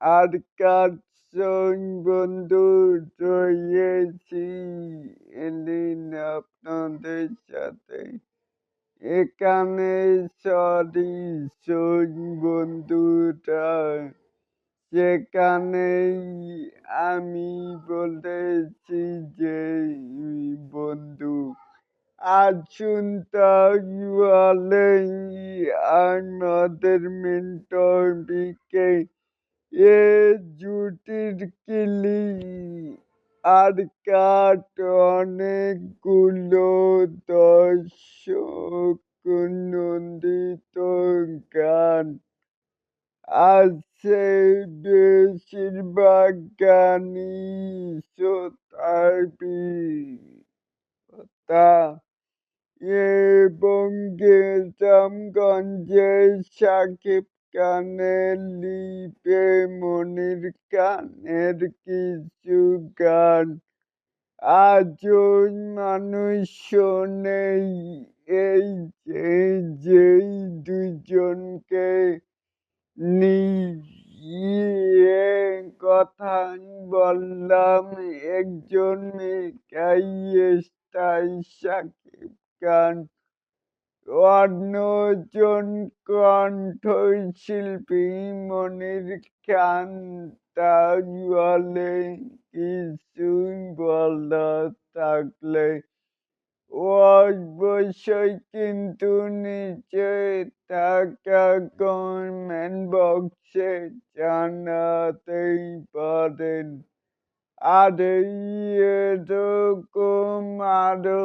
আর Carson বন্ধু এলিন আপনাদের সাথে এখানে সরি সই বন্ধুরা সেখানেই আমি বলেছি যে বন্ধু আসুন তাহলে আমাদের মেন্টরবিকে এ জুটির কিলি আর কাট অনেকগুলো দর্শক নন্দিত গান। আছে বেশিরভাগ গানই শ্রোতাবিতা এবং গ্রামগঞ্জে সাকিব খানের লিপে মনির খানের কিছু গান। আজও মানুষ শোনেই এই যেই দুজনকে নিয়ে কথা বললাম, একজন মেকাই সাকিব খান অন্যজন কণ্ঠশিল্পী মনির খান তাহলে কিছু বলার থাকলে। অবশ্যই কিন্তু নিচে থাকা কমেন্ট বক্সে জানাতেই পারেন। আর এরকম আরও